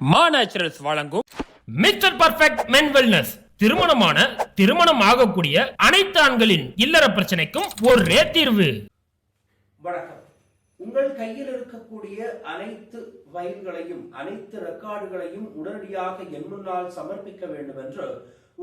மா நேச்சுரல்ஸ் வழங்கும் mister perfect மென் wellness திருமணமான திருமணம் ஆகக்கூடிய அனைத்து ஆண்களின் இல்லற பிரச்சனைக்கும் ஒரே தீர்வு. வணக்கம். உங்கள் கையில் இருக்கக்கூடிய அனைத்து வயல்களையும் அனைத்து ரெக்கார்டுகளையும் உடனடியாக என் முன்னால் சமர்ப்பிக்க வேண்டும் என்று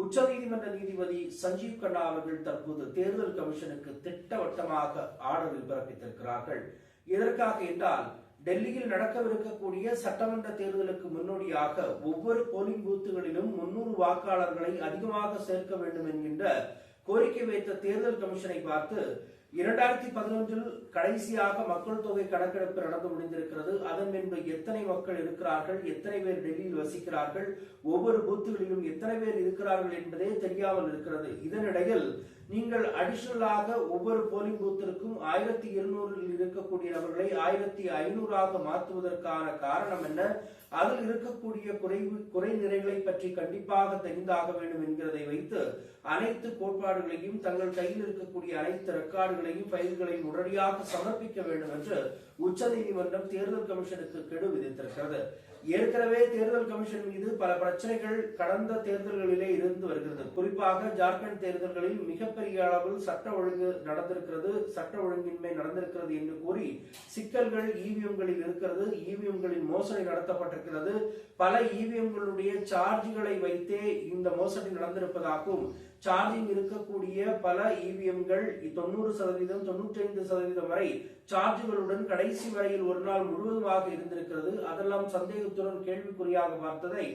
உச்சநீதிமன்ற நீதிபதி சஞ்சீவ் கண்ணா அவர்கள் தற்போது தேர்தல் கமிஷனுக்கு திட்டவட்டமாக ஆர்டரில் பிறப்பித்திருக்கிறார்கள். எதற்காக என்றால் டெல்லியில் நடக்கவிருக்கக்கூடிய சட்டமன்ற தேர்தலுக்கு முன்னோடியாக ஒவ்வொரு போலிங் பூத்துகளிலும் முன்னூறு வாக்காளர்களை அதிகமாக சேர்க்க வேண்டும் என்கின்ற கோரிக்கை வைத்த தேர்தல் கமிஷனை பார்த்து இரண்டாயிரத்தி பதினொன்றில் கடைசியாக மக்கள் தொகை கணக்கெடுப்பு நடந்து முடிந்திருக்கிறது. அதன் பின்பு எத்தனை மக்கள் இருக்கிறார்கள் எத்தனை பேர் டெல்லியில் வசிக்கிறார்கள் ஒவ்வொரு பூத்துகளிலும் எத்தனை பேர் இருக்கிறார்கள் என்பதே தெரியாமல் இருக்கிறது. இதனிடையில் நீங்கள் அடிஷனலாக ஒவ்வொரு போலிங் பூத்திற்கும் ஆயிரத்தி இருநூறில் இருக்கக்கூடிய நபர்களை ஆயிரத்தி ஐநூறாக மாற்றுவதற்கான காரணம் என்ன? அதில் இருக்கக்கூடிய குறைவு குறை நிறைகளை பற்றி கண்டிப்பாக தெரிந்தாக வேண்டும் என்கிறதை வைத்து அனைத்து கோட்பாடுகளையும் தங்கள் கையில் இருக்கக்கூடிய அனைத்து ரெக்கார்டுகளையும் பயிர்களையும் உடனடியாக சமர்ப்பிக்க வேண்டும் என்று உச்ச நீதிமன்றம் தேர்தல் கமிஷனுக்கு கெடு விதித்திருக்கிறது. ஏற்கனவே தேர்தல் கமிஷன் மீது பல பிரச்சனைகள் கடந்த தேர்தல்களிலே இருந்து வருகிறது. குறிப்பாக ஜார்க்கண்ட் தேர்தல்களில் மிகப்பெரிய அளவில் சட்ட ஒழுங்கு நடந்திருக்கிறது சட்ட ஒழுங்கின்மை நடந்திருக்கிறது என்று கூறி சிக்கல்கள் இவிஎம்களில் இருக்கிறது. இவிஎம்களில் மோசடி நடத்தப்பட்டிருக்கிறது. பல இவிஎம்களுடைய சார்ஜ்களை வைத்தே இந்த மோசடி நடந்திருப்பதாகவும் சார்ஜிங் இருக்கக்கூடிய பல இவிஎம்கள் தொண்ணூறு சதவீதம் தொண்ணூற்றி ஐந்து சதவீதம் வரை சார்ஜுகளுடன் கடைசி வரையில் ஒரு நாள் முழுவதுமாக இருந்திருக்கிறது. அதெல்லாம் சந்தேகத்துடன் கேள்விக்குறியாக பார்த்ததை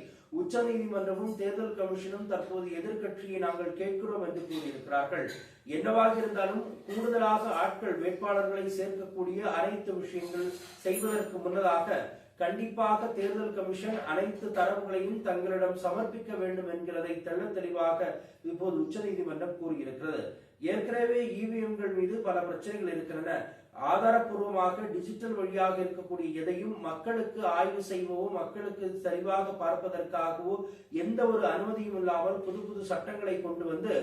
உச்சநீதிமன்றமும் தேர்தல் கமிஷனும் தற்போது எதிர்கட்சியை நாங்கள் கேட்கிறோம் என்று கூறியிருக்கிறார்கள். என்னவாக இருந்தாலும் கூடுதலாக ஆட்கள் வேட்பாளர்களை சேர்க்கக்கூடிய அனைத்து விஷயங்கள் செய்வதற்கு முன்னதாக கண்டிப்பாக தேர்தல் கமிஷன் அனைத்து தரவுகளையும் தங்களிடம் சமர்ப்பிக்க வேண்டும் என்கிறதை தெள்ள தெளிவாக இப்போது உச்சநீதிமன்றம் கூறியிருக்கிறது. ஏற்கனவே இவிஎம்கள் மீது பல பிரச்சனைகள் இருக்கின்றன. ஆதாரப்பூர்வமாக டிஜிட்டல் வழியாக இருக்கக்கூடிய எதையும் மக்களுக்கு ஆய்வு செய்வோ மக்களுக்கு சரிவாக பார்ப்பதற்காகவோ எந்த ஒரு அனுமதியும் இல்லாமல் புது புது சட்டங்களை கொண்டு வந்து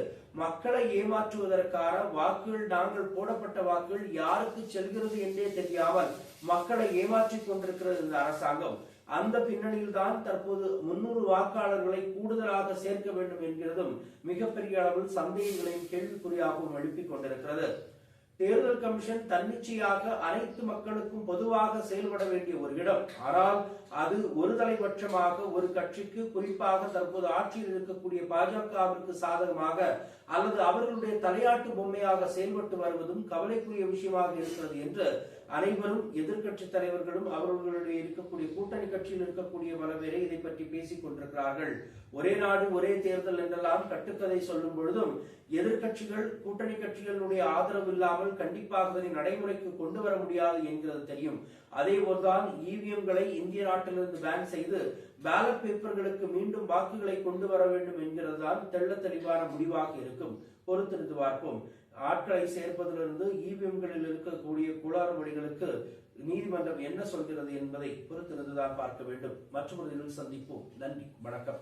மக்களை ஏமாற்றுவதற்கான வாக்குகள் நாங்கள் போடப்பட்ட வாக்குகள் யாருக்கு செல்கிறது என்றே தெரியாமல் மக்களை ஏமாற்றிக் கொண்டிருக்கிறது இந்த அரசாங்கம். அந்த பின்னணியில் தான் தற்போது முன்னூறு வாக்காளர்களை கூடுதலாக சேர்க்க வேண்டும் என்கிறதும் மிகப்பெரிய அளவில் சந்தேகங்களையும் கேள்விக்குறியாகவும் எழுப்பிக் கொண்டிருக்கிறது. தேர்தல் கமிஷன் தன்னிச்சையாக அனைத்து மக்களுக்கும் பொதுவாக செயல்பட வேண்டிய ஒரு இடம். ஆனால் அது ஒரு தலைபட்சமாக ஒரு கட்சிக்கு குறிப்பாக தற்போது ஆட்சியில் இருக்கக்கூடிய பாஜகவிற்கு சாதகமாக அல்லது அவர்களுடைய தலையாட்டு பொம்மையாக செயல்பட்டு வருவதும் கவலைக்குரிய விஷயமாக இருக்கிறது என்று அனைவரும் எதிர்க்கட்சி தலைவர்களும் அவர்களுடைய இருக்கக்கூடிய கூட்டணி கட்சியில் இருக்கக்கூடிய பல பேரை இதை பற்றி பேசிக் கொண்டிருக்கிறார்கள். ஒரே நாடு ஒரே தேர்தல் என்றெல்லாம் கட்டுக்கதை சொல்லும் பொழுதும் எதிர்கட்சிகள் கூட்டணி கட்சிகளுடைய ஆதரவு இல்லாமல் கண்டிப்பாக அதை நடைமுறைக்கு கொண்டு வர முடியாது என்கிறது தெரியும். அதே போல்தான் இவிஎம்களை இந்திய நாட்டிலிருந்து பேன் செய்து பேலட் பேப்பர்களுக்கு மீண்டும் வாக்குகளை கொண்டு வர வேண்டும் என்கிறது தான் தெள்ள தெளிவான முடிவாக இருக்கும். பொறுத்திருந்து பார்ப்போம். ஆட்களை சேர்ப்பதிலிருந்து இவிஎம்களில் இருக்கக்கூடிய குளாறுபடிகளுக்கு நீதிமன்றம் என்ன சொல்கிறது என்பதை பொறுத்திருந்துதான் பார்க்க வேண்டும். மற்றொரு சந்திப்போம். நன்றி. வணக்கம்.